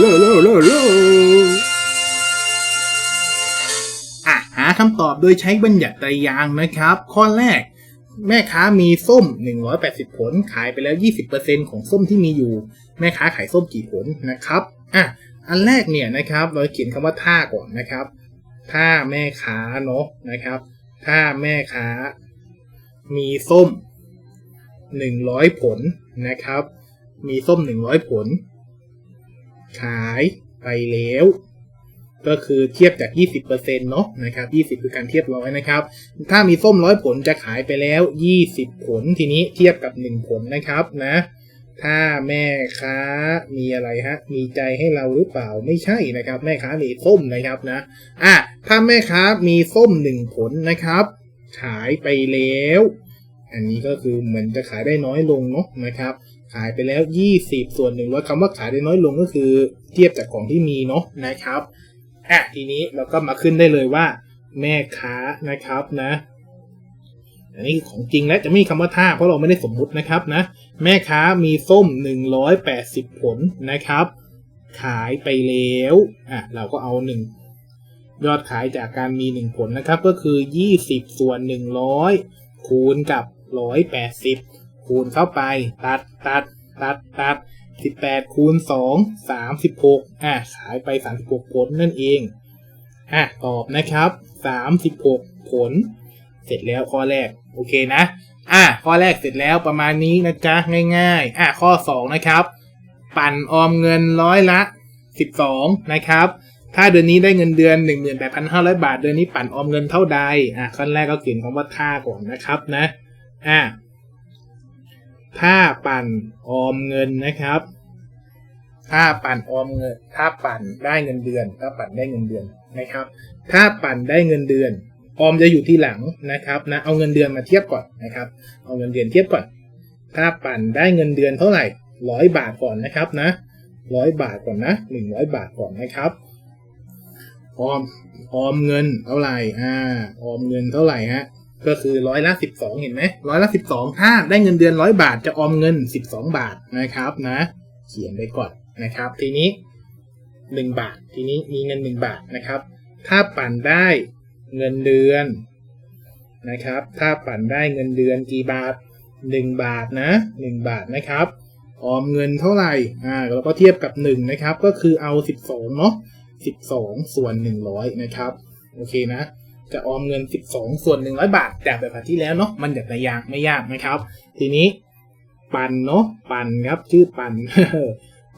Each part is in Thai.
โลโลโลโลอะหาคำตอบโดยใช้บัญญัติตรยางนะครับ ข้อแรก แม่ค้ามีส้ม 180 ผล ขายไปแล้ว 20%ของส้มที่มีอยู่ แม่ค้าขายส้มกี่ผลนะครับอะอันแรกเนี่ยนะครับ เราเขียนคำว่าท่าก่อนนะครับถ้าแม่ค้าเนาะนะครับถ้าแม่ค้ามีส้ม 100 ผลนะครับ มีส้ม 100 ผล ขายไปแล้ว ก็คือเทียบจาก 20%เนาะนะครับ 20 คือการเทียบร้อยนะครับ ถ้ามีส้มร้อยผลจะขายไปแล้ว 20 ผลทีนี้เทียบกับ 1 ผลนะครับนะถ้าแม่ค้ามีอะไรฮะ มีใจให้เราหรือเปล่าไม่ใช่นะครับ แม่ค้ามีส้มนะครับนะอะถ้าแม่ค้ามีส้ม1ผลนะครับ ขายไปแล้ว อันนี้ก็คือเหมือนจะขายได้น้อยลงเนาะนะครับ ขายไปแล้ว 20 ส่วนหนึ่งแล้วคำว่าขายได้น้อยลงก็คือเทียบจากของที่มีเนาะนะครับอะทีนี้เราก็มาขึ้นได้เลยว่า แม่ค้านะครับนะอันนี้ของจริงแล้วจะไม่มีคำว่าท่าเพราะเราไม่ได้สมมุตินะครับนะ แม่ค้ามีส้ม 180 ผลนะครับ ขายไปแล้วอะเราก็เอา 1 ยอดขายจากการมี 1 ผลนะครับ ก็คือ 20 ส่วน 100 คูณกับ 180 คูณเข้าไป ตัดตัดตัดตัด18คูณ2 36อะขายไป36ผลนั่นเองอะตอบนะครับ36ผล เสร็จแล้วข้อแรก โอเคนะ อะข้อแรกเสร็จแล้วประมาณนี้นะจ๊ะง่าย ๆ อะข้อ2นะครับ ปั่นออมเงินร้อยละ12นะครับ ถ้าเดือนนี้ได้เงินเดือน 18,500 บาท เดือนนี้ปั่นออมเงินเท่าใด อะขั้นแรกก็เขียนคำว่าท่าก่อนนะครับนะ อะ ถ้าปั่นออมเงินนะครับ ถ้าปั่นออมเงิน ถ้าปั่นได้เงินเดือน ถ้าปั่นได้เงินเดือนนะครับ ถ้าปั่นได้เงินเดือน ออมจะอยู่ที่หลังนะครับนะ เอาเงินเดือนมาเทียบก่อนนะครับ เอาเงินเดือนเทียบก่อน ถ้าปั่นได้เงินเดือนเท่าไหร่ร้อยบาทก่อนนะครับนะร้อยบาทก่อนนะหนึ่งร้อยบาทก่อนนะครับ ออม ออมเงินเท่าไหร่ อ่า ออมเงินเท่าไหร่ฮะ ก็คือร้อยละสิบสองเห็นไหมร้อยละสิบสองถ้าได้เงินเดือนร้อยบาทจะออมเงินสิบสองบาทนะครับนะ เขียนไปก่อนนะครับ ทีนี้หนึ่งบาท ทีนี้มีเงินหนึ่งบาทนะครับ ถ้าปั่นได้เงินเดือนนะครับ ถ้าปั่นได้เงินเดือนกี่บาทหนึ่งบาทนะหนึ่งบาทนะครับออมเงินเท่าไหร่อ่าเราก็เทียบกับหนึ่งนะครับ ก็คือเอาสิบสองเนาะสิบสองส่วนหนึ่งร้อยนะครับ โอเคนะ จะออมเงิน 12 ส่วน 100 บาท จากแบบที่แล้วเนาะมันแบบระยางไม่ยากนะครับ ทีนี้ปันเนาะปันครับชื่อปัน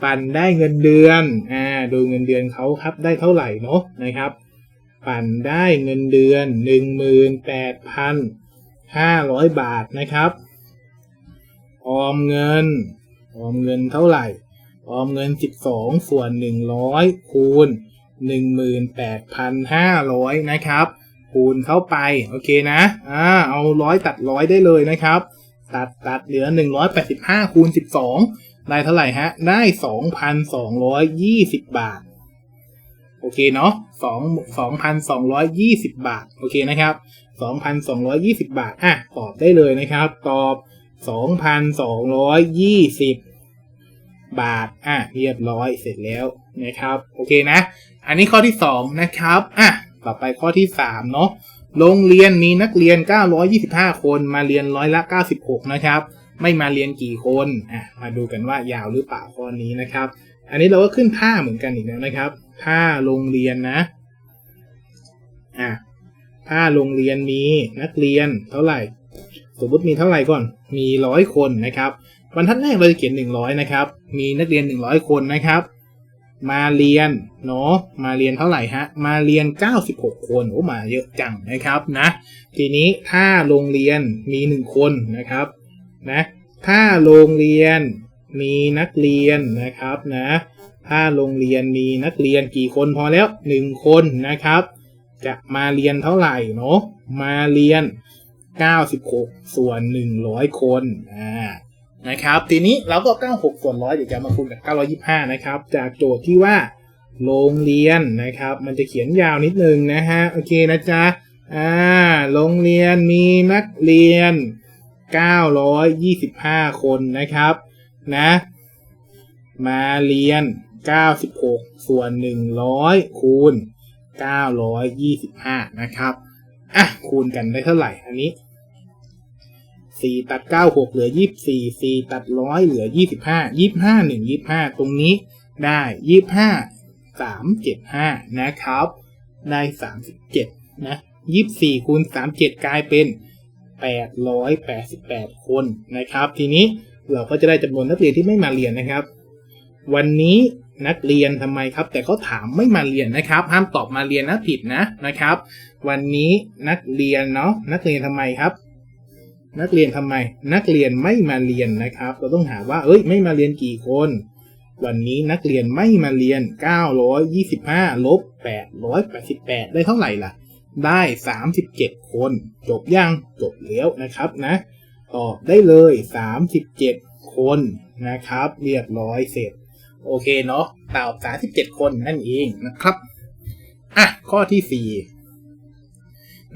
ปันได้เงินเดือนอ่าดูเงินเดือนเขาครับได้เท่าไหร่เนาะนะครับ ปันได้เงินเดือน 18,500 บาทนะครับออมเงินออมเงินเท่าไหร่ ออมเงิน 12 ส่วน 100 คูณ 18,500 นะครับ คูณเข้าไป โอเคนะอ่าเอาร้อยตัดร้อยได้เลยนะครับ ตัดตัดเหลือ 185คูณ12 ได้เท่าไหร่ฮะ ได้ 2,220 บาท โอเคเนาะ2 2,220 บาท โอเคนะครับ 2,220 บาท อะ ตอบได้เลยนะครับ ตอบ 2,220 บาท อะ เรียบร้อยเสร็จแล้วนะครับ โอเคนะ อันนี้ข้อที่ 2 นะครับ อะ ต่อไปข้อที่ 3 เนาะโรงเรียนมีนักเรียน 925 คนมาเรียนร้อยละ 96 นะครับ ไม่มาเรียนกี่คนอะมาดูกันว่ายาวหรือเปล่าข้อนี้นะครับ อันนี้เราก็ขึ้นท่าเหมือนกันอีกแล้วนะครับถ้าโรงเรียนนะอะถ้าโรงเรียนมีนักเรียนเท่าไหร่สมมติมีเท่าไหร่ก่อน มีร้อยคนนะครับบรรทัดแรกเราจะเขียนหนึ่งร้อยนะครับ มีนักเรียนหนึ่งร้อยคนนะครับ มาเรียนเนาะมาเรียนเท่าไหร่ฮะ มาเรียน 96 คนโอ้มาเยอะจังนะครับนะ ทีนี้ถ้าโรงเรียนมีหนึ่งคนนะครับนะถ้าโรงเรียนมีนักเรียนนะครับนะถ้าโรงเรียนมีนักเรียนกี่คนพอแล้วหนึ่งคนนะครับ จะมาเรียนเท่าไหร่เนาะมาเรียน 96 ส่วน 100 คนอ่า นะครับทีนี้เราก็ 96ส่วน100เดี๋ยวจะมาคูณกับ 925 นะครับ จากโจทย์ที่ว่าโรงเรียนนะครับ มันจะเขียนยาวนิดนึงนะฮะโอเคนะจ๊ะอ่าโรงเรียนมีนักเรียน 925 คนนะครับนะมาเรียน 96 ส่วน 100 คูณ 925 นะครับอะคูณกันได้เท่าไหร่อันนี้ 4ตัด96เหลือ24 4ตัด100เหลือ25 25 1 25ตรงนี้ได้25 375นะครับ ได้37นะ24คูณ37กลายเป็น888คนนะครับ ทีนี้เราก็จะได้จำนวนนักเรียนที่ไม่มาเรียนนะครับ วันนี้นักเรียนทำไมครับ แต่เขาถามไม่มาเรียนนะครับ ห้ามตอบมาเรียนนะผิดนะนะครับ วันนี้นักเรียนเนาะนักเรียนทำไมครับ นักเรียนทำไม นักเรียนไม่มาเรียนนะครับ เราต้องหาว่า เอ้ย ไม่มาเรียนกี่คน วันนี้นักเรียนไม่มาเรียน 925ลบ888 ได้เท่าไหร่ล่ะ ได้ 37 คน จบยัง จบแล้วนะครับนะตอบได้เลย 37 คนนะครับ เรียบร้อยเสร็จ โอเคเนาะตอบ37 คนนั่นเองนะครับ อะ ข้อที่ 4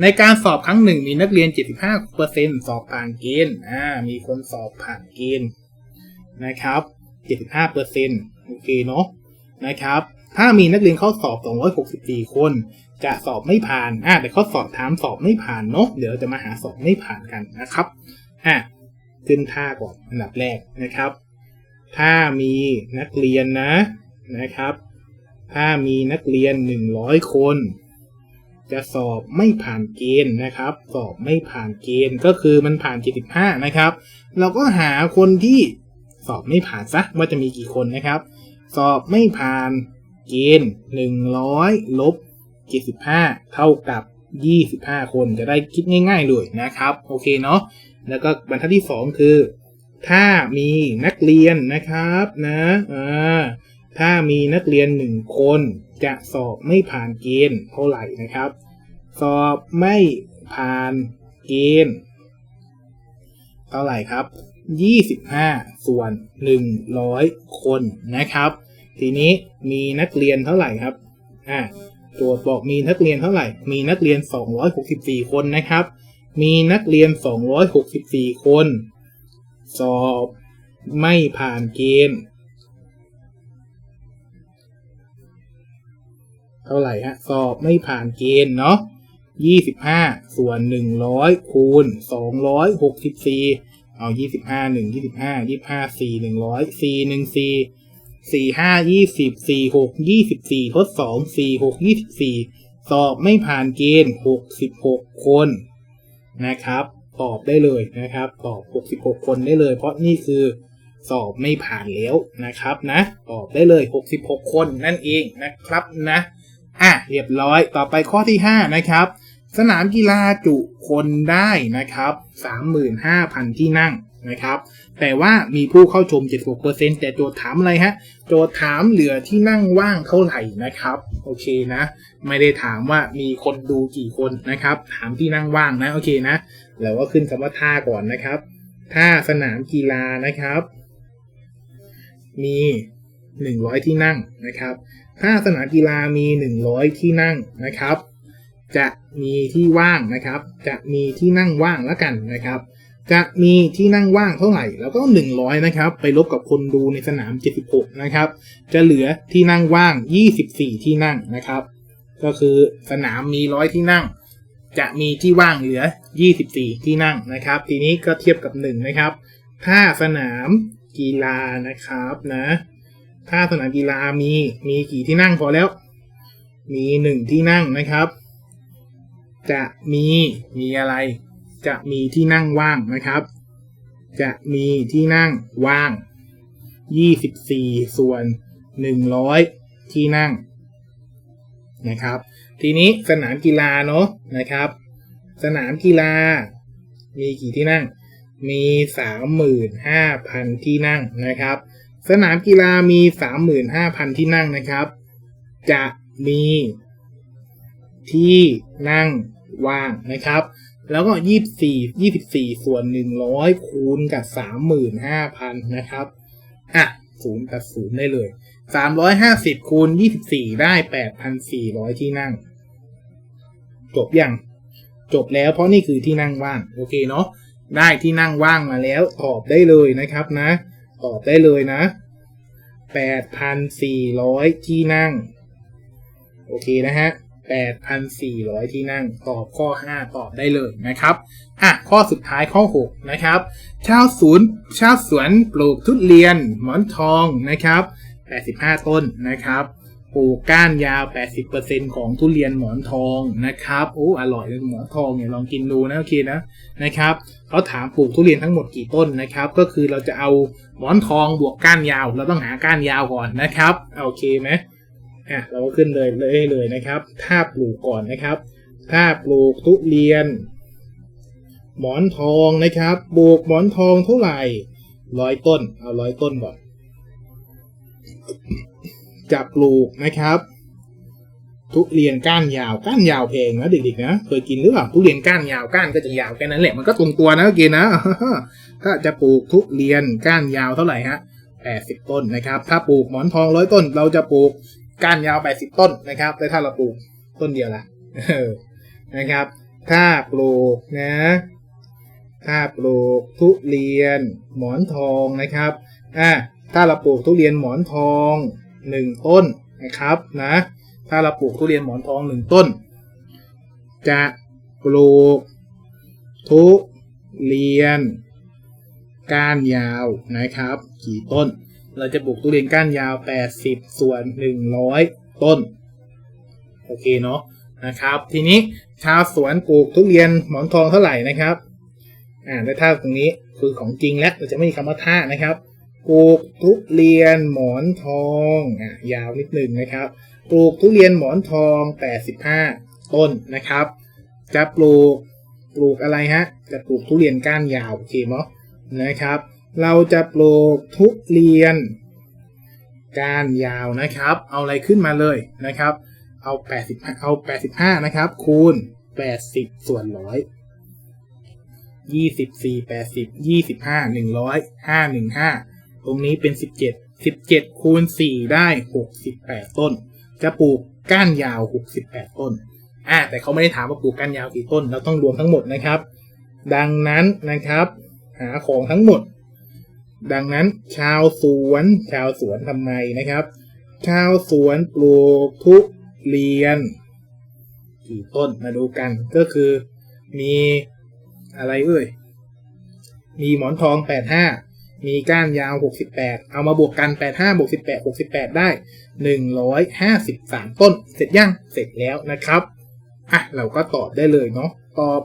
ในการสอบครั้งหนึ่งมีนักเรียน 75%สอบผ่านเกณฑ์อ่ามีคนสอบผ่านเกณฑ์นะครับ 75%โอเคเนาะนะครับ ถ้ามีนักเรียนเข้าสอบ 264 คน จะสอบไม่ผ่านอ่าแต่ข้อสอบถามสอบไม่ผ่านเนาะเดี๋ยวจะมาหาสอบไม่ผ่านกันนะครับอะขึ้นท่าก่อนอันดับแรกนะครับ ถ้ามีนักเรียนนะนะครับ ถ้ามีนักเรียน 100 คน จะสอบไม่ผ่านเกณฑ์นะครับ สอบไม่ผ่านเกณฑ์ก็คือมันผ่าน 75 นะครับ เราก็หาคนที่สอบไม่ผ่านซะว่าจะมีกี่คนนะครับ สอบไม่ผ่านเกณฑ์ 100 ลบ 75 เท่ากับ 25 คนจะได้คิดง่าย ๆ เลยนะครับ โอเคเนาะแล้วก็บรรทัดที่ 2 คือ ถ้ามีนักเรียนนะครับนะอ่าถ้ามีนักเรียน 1 คน จะสอบไม่ผ่านเกณฑ์เท่าไหร่นะครับ สอบไม่ผ่านเกณฑ์เท่าไหร่ครับ 25 ส่วน 100 คนนะครับ ทีนี้มีนักเรียนเท่าไหร่ครับอ่าโจทย์บอกมีนักเรียนเท่าไหร่ มีนักเรียน 264 คนนะครับ มีนักเรียน 264 คน สอบไม่ผ่านเกณฑ์ ท่าไหร่ฮะ สอบไม่ผ่านเกณฑ์เนาะ25ส่วน100คูณ264เอา25 1 25 25 4 100 4 1 4 4 5 20 4 6 24ทด2 4 6 24สอบไม่ผ่านเกณฑ์66คนนะครับตอบได้เลยนะครับ ตอบ 66 คนได้เลย เพราะนี่คือสอบไม่ผ่านแล้วนะครับนะ ตอบได้เลย 66 คนนั่นเองนะครับนะ อะเรียบร้อยต่อไปข้อที่ 5 นะครับ สนามกีฬาจุคนได้นะครับ 35,000 ที่นั่งนะครับ แต่ว่ามีผู้เข้าชม 76%แต่โจทย์ถามอะไรฮะ โจทย์ถามเหลือที่นั่งว่างเท่าไหร่นะครับ โอเคนะ ไม่ได้ถามว่ามีคนดูกี่คนนะครับ ถามที่นั่งว่างนะ โอเคนะ แล้วก็ขึ้นคำว่าท่าก่อนนะครับ ท่าสนามกีฬานะครับ มี 100 ที่นั่งนะครับ ถ้าสนามกีฬามี 100 ที่นั่งนะครับ จะมีที่ว่างนะครับ จะมีที่นั่งว่างแล้วกันนะครับ จะมีที่นั่งว่างเท่าไหร่ แล้วก็ 100 นะครับ ไปลบกับคนดูในสนาม 76 นะครับ จะเหลือที่นั่งว่าง 24 ที่นั่งนะครับ ก็คือสนามมี100ที่นั่ง จะมีที่ว่างเหลือ 24 ที่นั่งนะครับ ทีนี้ก็เทียบกับ 1 นะครับ ถ้าสนามกีฬานะครับนะ ถ้าสนามกีฬามีมีกี่ที่นั่งพอแล้ว มีหนึ่งที่นั่งนะครับ จะมีมีอะไร จะมีที่นั่งว่างนะครับ จะมีที่นั่งว่าง 24 ส่วน 100 ที่นั่งนะครับ ทีนี้สนามกีฬาเนาะนะครับ สนามกีฬา มีกี่ที่นั่ง มี 35,000 ที่นั่งนะครับ สนามกีฬามี 35,000 ที่นั่งนะครับ จะมีที่นั่งว่างนะครับ แล้วก็ 24 24 ส่วน 100 คูณกับ 35,000 นะครับ อะศูนย์ตัดศูนย์ได้เลย 350 คูณ 24 ได้ 8,400 ที่นั่ง จบยัง จบแล้วเพราะนี่คือที่นั่งว่าง โอเคเนาะ ได้ที่นั่งว่างมาแล้วตอบได้เลยนะครับนะ ตอบได้เลยนะ 8,400 ที่นั่ง โอเคนะฮะ 8,400 ที่นั่ง ตอบข้อ 5 ตอบได้เลยนะครับ อะ ข้อสุดท้ายข้อ 6 นะครับ ชาวสวนชาวสวนปลูกทุเรียนหมอนทองนะครับ 85 ต้นนะครับ ปลูกก้านยาว 80%ของทุเรียนหมอนทองนะครับโอ้อร่อยเลยหมอนทองเนี่ยลองกินดูนะโอเคนะนะครับเขาถามปลูกทุเรียนทั้งหมดกี่ต้นนะครับ ก็คือเราจะเอาหมอนทองบวกก้านยาว เราต้องหาก้านยาวก่อนนะครับโอเคไหมอะเราก็ขึ้นเลยเลยเลยนะครับ ถ้าปลูกก่อนนะครับ ถ้าปลูกทุเรียน หมอนทองนะครับปลูกหมอนทองเท่าไหร่ร้อยต้น เอาร้อยต้นก่อน จะปลูกนะครับ ทุเรียนก้านยาวก้านยาวแพงนะเด็กๆนะเคยกินหรือเปล่าทุเรียนก้านยาวก้านก็จะยาวแค่นั้นแหละมันก็ตรงตัวนะโอเคนะถ้าจะปลูกทุเรียนก้านยาวเท่าไหร่ฮะแปดสิบต้นนะครับ ถ้าปลูกหมอนทองร้อยต้น เราจะปลูกก้านยาวแปดสิบต้นนะครับแต่ถ้าเราปลูกต้นเดียวละนะครับ ถ้าปลูกนะ ถ้าปลูกทุเรียนหมอนทองนะครับอ่าถ้าเราปลูกทุเรียนหมอนทอง หนึ่งต้นนะครับนะถ้าเราปลูกทุเรียนหมอนทองหนึ่งต้น จะปลูกทุเรียนก้านยาวนะครับ กี่ต้น เราจะปลูกทุเรียนก้านยาว 80 ส่วน 100 ต้น โอเคเนาะนะครับ ทีนี้ชาวสวนปลูกทุเรียนหมอนทองเท่าไหร่นะครับอ่าแล้วถ้าตรงนี้คือของจริงแล้วเราจะไม่มีคำว่าท่านะครับ ปลูกทุเรียนหมอนทองอะยาวนิดหนึ่งนะครับ ปลูกทุเรียนหมอนทอง 85 ต้นนะครับ จะปลูกปลูกอะไรฮะ จะปลูกทุเรียนก้านยาวโอเคเนาะนะครับ เราจะปลูกทุเรียนก้านยาวนะครับ เอาอะไรขึ้นมาเลยนะครับ เอา 80 เอา 85 นะครับ คูณ 80 ส่วนร้อยยี่สิบสี่แปดสิบยี่สิบห้าหนึ่งร้อยห้าหนึ่งห้า ตรงนี้เป็นสิบเจ็ดสิบเจ็ดคูณสี่ได้หกสิบแปดต้น จะปลูกก้านยาวหกสิบแปดต้นอ่าแต่เขาไม่ได้ถามว่าปลูกก้านยาวกี่ต้น เราต้องรวมทั้งหมดนะครับ ดังนั้นนะครับ หาของทั้งหมด ดังนั้นชาวสวน ชาวสวนทำไมนะครับ ชาวสวนปลูกทุเรียนกี่ต้นมาดูกันก็คือมีอะไรเอ่ย มีหมอนทอง85 มีก้านยาว 68 เอามาบวกกัน 85 บวก 18 68ได้ 153 ต้น เสร็จยัง เสร็จแล้วนะครับ อะ เราก็ตอบได้เลยเนาะ ตอบ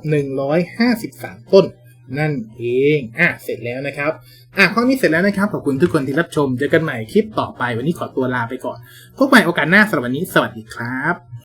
153 ต้น นั่นเอง อะ เสร็จแล้วนะครับ อะ ข้อนี้เสร็จแล้วนะครับ ขอบคุณทุกคนที่รับชม เจอกันใหม่คลิปต่อไป วันนี้ขอตัวลาไปก่อน พบใหม่โอกาสหน้าสำหรับวันนี้ สวัสดีครับ